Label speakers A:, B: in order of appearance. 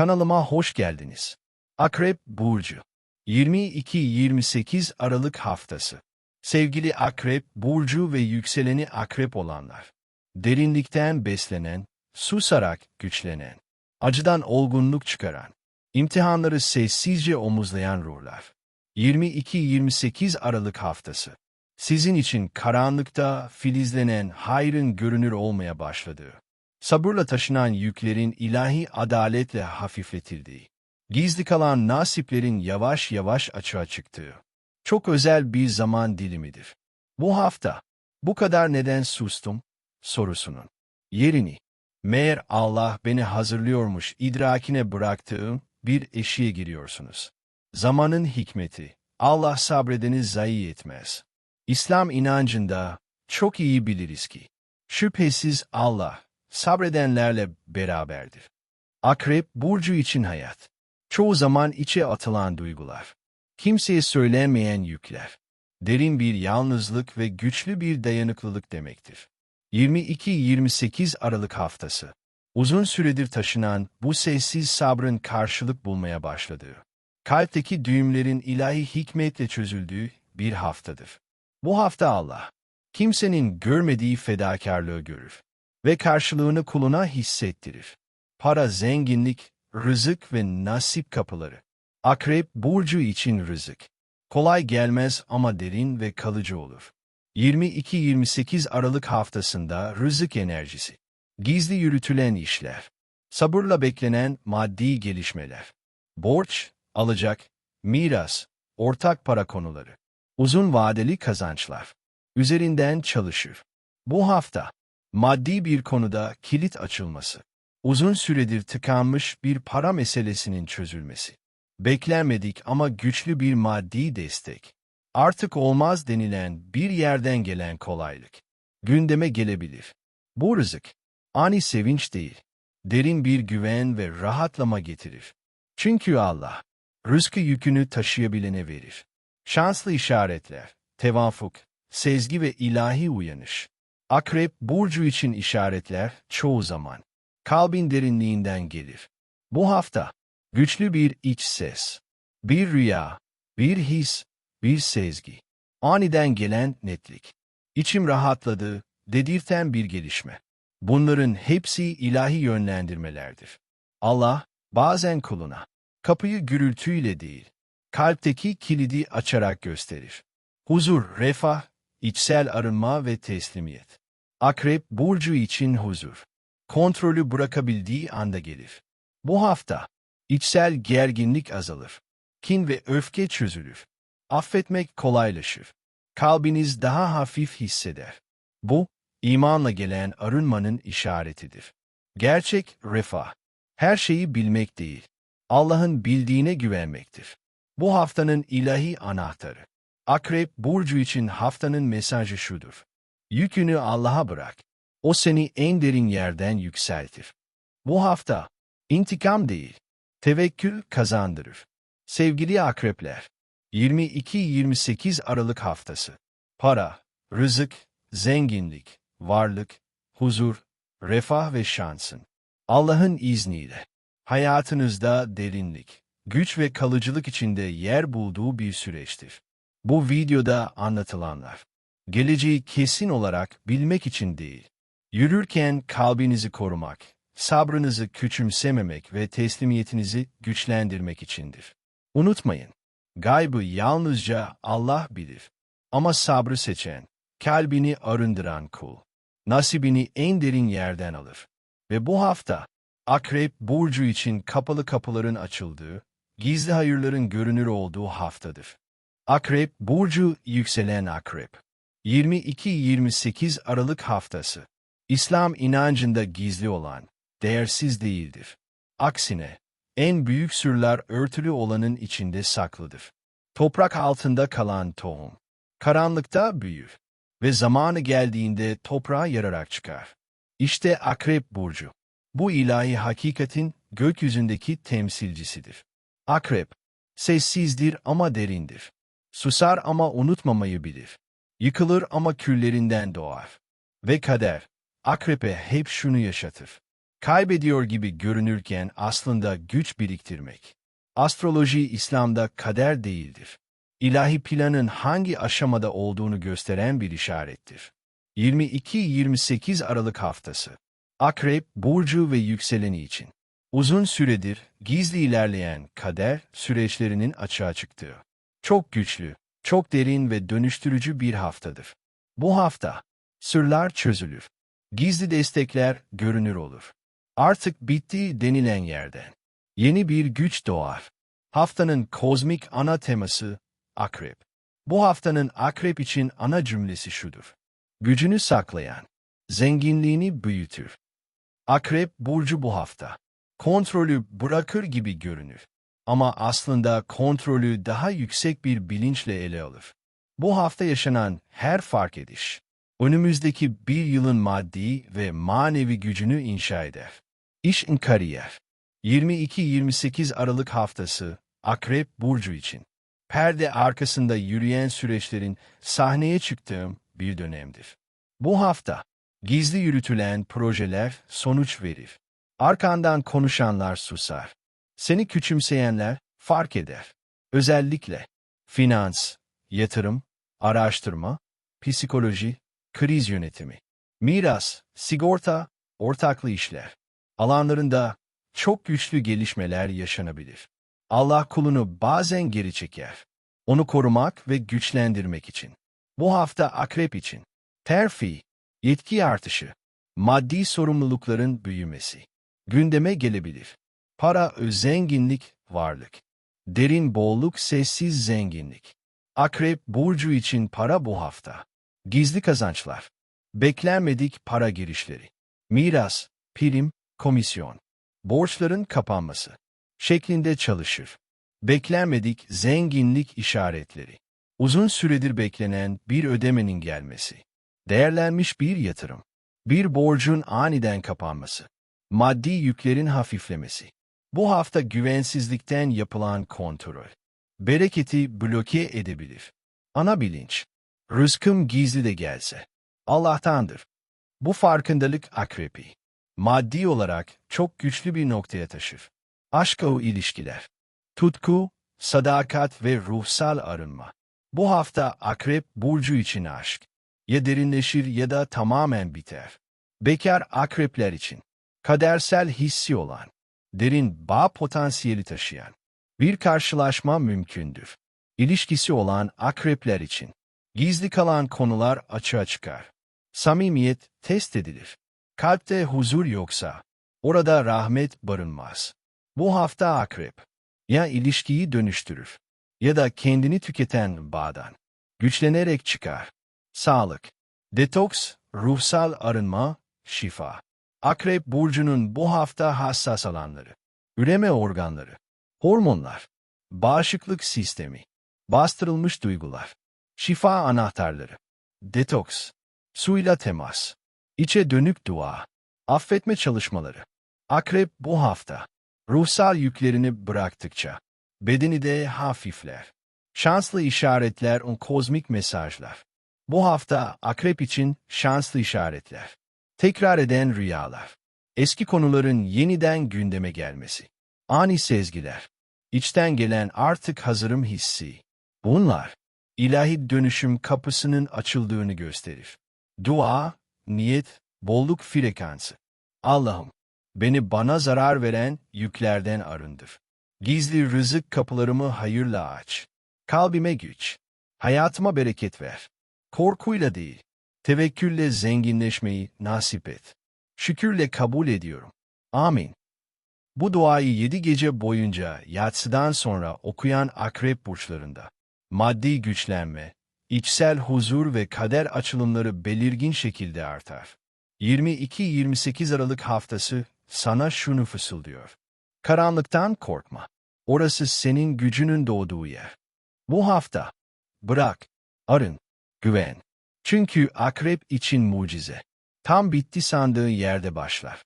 A: Kanalıma hoş geldiniz. Akrep Burcu 22-28 Aralık Haftası Sevgili Akrep Burcu ve yükseleni Akrep olanlar. Derinlikten beslenen, susarak güçlenen, acıdan olgunluk çıkaran, imtihanları sessizce omuzlayan ruhlar. 22-28 Aralık Haftası Sizin için karanlıkta filizlenen hayrın görünür olmaya başladığı, sabırla taşınan yüklerin ilahi adaletle hafifletildiği, gizli kalan nasiplerin yavaş yavaş açığa çıktığı, çok özel bir zaman dilimidir. Bu hafta, bu kadar neden sustum, sorusunun yerini, meğer Allah beni hazırlıyormuş idrakine bıraktığım bir eşiğe giriyorsunuz. Zamanın hikmeti, Allah sabredeni zayi etmez. İslam inancında çok iyi biliriz ki, şüphesiz Allah, sabredenlerle beraberdir. Akrep, Burcu için hayat. Çoğu zaman içe atılan duygular. Kimseye söylenmeyen yükler. Derin bir yalnızlık ve güçlü bir dayanıklılık demektir. 22-28 Aralık haftası. Uzun süredir taşınan bu sessiz sabrın karşılık bulmaya başladığı, kalpteki düğümlerin ilahi hikmetle çözüldüğü bir haftadır. Bu hafta Allah, kimsenin görmediği fedakarlığı görür ve karşılığını kuluna hissettirir. Para, zenginlik, rızık ve nasip kapıları. Akrep burcu için rızık. Kolay gelmez ama derin ve kalıcı olur. 22-28 Aralık haftasında rızık enerjisi. Gizli yürütülen işler. Sabırla beklenen maddi gelişmeler. Borç, alacak, miras, ortak para konuları. Uzun vadeli kazançlar. Üzerinden çalışır. Bu hafta, maddi bir konuda kilit açılması. Uzun süredir tıkanmış bir para meselesinin çözülmesi. Beklenmedik ama güçlü bir maddi destek. Artık olmaz denilen bir yerden gelen kolaylık. Gündeme gelebilir. Bu rızık, ani sevinç değil, derin bir güven ve rahatlama getirir. Çünkü Allah, rızkı yükünü taşıyabilene verir. Şanslı işaretler, tevafuk, sezgi ve ilahi uyanış. Akrep, burcu için işaretler çoğu zaman kalbin derinliğinden gelir. Bu hafta, güçlü bir iç ses, bir rüya, bir his, bir sezgi, aniden gelen netlik, içim rahatladı, dedirten bir gelişme. Bunların hepsi ilahi yönlendirmelerdir. Allah, bazen kuluna, kapıyı gürültüyle değil, kalpteki kilidi açarak gösterir. Huzur, refah, içsel arınma ve teslimiyet. Akrep, burcu için huzur. Kontrolü bırakabildiği anda gelir. Bu hafta, içsel gerginlik azalır. Kin ve öfke çözülür. Affetmek kolaylaşır. Kalbiniz daha hafif hisseder. Bu, imanla gelen arınmanın işaretidir. Gerçek refah, her şeyi bilmek değil, Allah'ın bildiğine güvenmektir. Bu haftanın ilahi anahtarı. Akrep Burcu için haftanın mesajı şudur. Yükünü Allah'a bırak. O seni en derin yerden yükseltir. Bu hafta, intikam değil, tevekkül kazandırır. Sevgili akrepler, 22-28 Aralık haftası. Para, rızık, zenginlik, varlık, huzur, refah ve şansın. Allah'ın izniyle. Hayatınızda derinlik, güç ve kalıcılık içinde yer bulduğu bir süreçtir. Bu videoda anlatılanlar, geleceği kesin olarak bilmek için değil, yürürken kalbinizi korumak, sabrınızı küçümsememek ve teslimiyetinizi güçlendirmek içindir. Unutmayın, gaybı yalnızca Allah bilir. Ama sabrı seçen, kalbini arındıran kul, nasibini en derin yerden alır. Ve bu hafta, Akrep Burcu için kapalı kapıların açıldığı, gizli hayırların görünür olduğu haftadır. Akrep Burcu yükselen Akrep 22-28 Aralık haftası İslam inancında gizli olan, değersiz değildir. Aksine, en büyük sırlar örtülü olanın içinde saklıdır. Toprak altında kalan tohum, karanlıkta büyür ve zamanı geldiğinde toprağa yararak çıkar. İşte Akrep Burcu, bu ilahi hakikatin gökyüzündeki temsilcisidir. Akrep, sessizdir ama derindir. Susar ama unutmamayı bilir. Yıkılır ama küllerinden doğar. Ve kader, akrepe hep şunu yaşatır. Kaybediyor gibi görünürken aslında güç biriktirmek. Astroloji İslam'da kader değildir. İlahi planın hangi aşamada olduğunu gösteren bir işarettir. 22-28 Aralık haftası. Akrep, burcu ve yükseleni için. Uzun süredir gizli ilerleyen kader süreçlerinin açığa çıktığı. Çok güçlü, çok derin ve dönüştürücü bir haftadır. Bu hafta sırlar çözülür. Gizli destekler görünür olur. Artık bitti denilen yerden. Yeni bir güç doğar. Haftanın kozmik ana teması Akrep. Bu haftanın Akrep için ana cümlesi şudur. Gücünü saklayan, zenginliğini büyütür. Akrep burcu bu hafta. Kontrolü bırakır gibi görünür. Ama aslında kontrolü daha yüksek bir bilinçle ele alır. Bu hafta yaşanan her fark ediş, önümüzdeki bir yılın maddi ve manevi gücünü inşa eder. İş in kariyer. 22-28 Aralık haftası Akrep Burcu için. Perde arkasında yürüyen süreçlerin sahneye çıktığım bir dönemdir. Bu hafta gizli yürütülen projeler sonuç verir. Arkandan konuşanlar susar. Seni küçümseyenler fark eder. Özellikle finans, yatırım, araştırma, psikoloji, kriz yönetimi, miras, sigorta, ortaklı işler alanlarında çok güçlü gelişmeler yaşanabilir. Allah kulunu bazen geri çeker. Onu korumak ve güçlendirmek için. Bu hafta akrep için. Terfi, yetki artışı, maddi sorumlulukların büyümesi. Gündeme gelebilir. Para, zenginlik, varlık. Derin bolluk, sessiz zenginlik. Akrep burcu için para bu hafta. Gizli kazançlar. Beklenmedik para girişleri. Miras, prim, komisyon. Borçların kapanması. Şeklinde çalışır. Beklenmedik zenginlik işaretleri. Uzun süredir beklenen bir ödemenin gelmesi. Değerlenmiş bir yatırım. Bir borcun aniden kapanması. Maddi yüklerin hafiflemesi. Bu hafta güvensizlikten yapılan kontrol. Bereketi bloke edebilir. Ana bilinç. Rızkım gizli de gelse. Allah'tandır. Bu farkındalık akrepi. Maddi olarak çok güçlü bir noktaya taşır. Aşk o ilişkiler. Tutku, sadakat ve ruhsal arınma. Bu hafta akrep burcu için aşk. Ya derinleşir ya da tamamen biter. Bekar akrepler için. Kadersel hissi olan, derin bağ potansiyeli taşıyan bir karşılaşma mümkündür. İlişkisi olan akrepler için. Gizli kalan konular açığa çıkar. Samimiyet test edilir. Kalpte huzur yoksa, orada rahmet barınmaz. Bu hafta akrep, ya ilişkiyi dönüştürür, ya da kendini tüketen bağdan, güçlenerek çıkar. Sağlık, detoks, ruhsal arınma, şifa. Akrep burcunun bu hafta hassas alanları, üreme organları, hormonlar, bağışıklık sistemi, bastırılmış duygular, şifa anahtarları, detoks, suyla temas, içe dönük dua, affetme çalışmaları. Akrep bu hafta, ruhsal yüklerini bıraktıkça, bedeni de hafifler. Şanslı işaretler on kozmik mesajlar. Bu hafta akrep için şanslı işaretler. Tekrar eden rüyalar. Eski konuların yeniden gündeme gelmesi. Ani sezgiler. İçten gelen artık hazırım hissi. Bunlar, ilahi dönüşüm kapısının açıldığını gösterir. Dua, niyet, bolluk frekansı. Allah'ım, beni bana zarar veren yüklerden arındır. Gizli rızık kapılarımı hayırla aç. Kalbime güç, hayatıma bereket ver. Korkuyla değil, tevekkülle zenginleşmeyi nasip et. Şükürle kabul ediyorum. Amin. Bu duayı yedi gece boyunca yatsıdan sonra okuyan akrep burçlarında maddi güçlenme, içsel huzur ve kader açılımları belirgin şekilde artar. 22-28 Aralık haftası sana şunu fısıldıyor. Karanlıktan korkma. Orası senin gücünün doğduğu yer. Bu hafta bırak, arın, güven. Çünkü akrep için mucize. Tam bitti sandığı yerde başlar.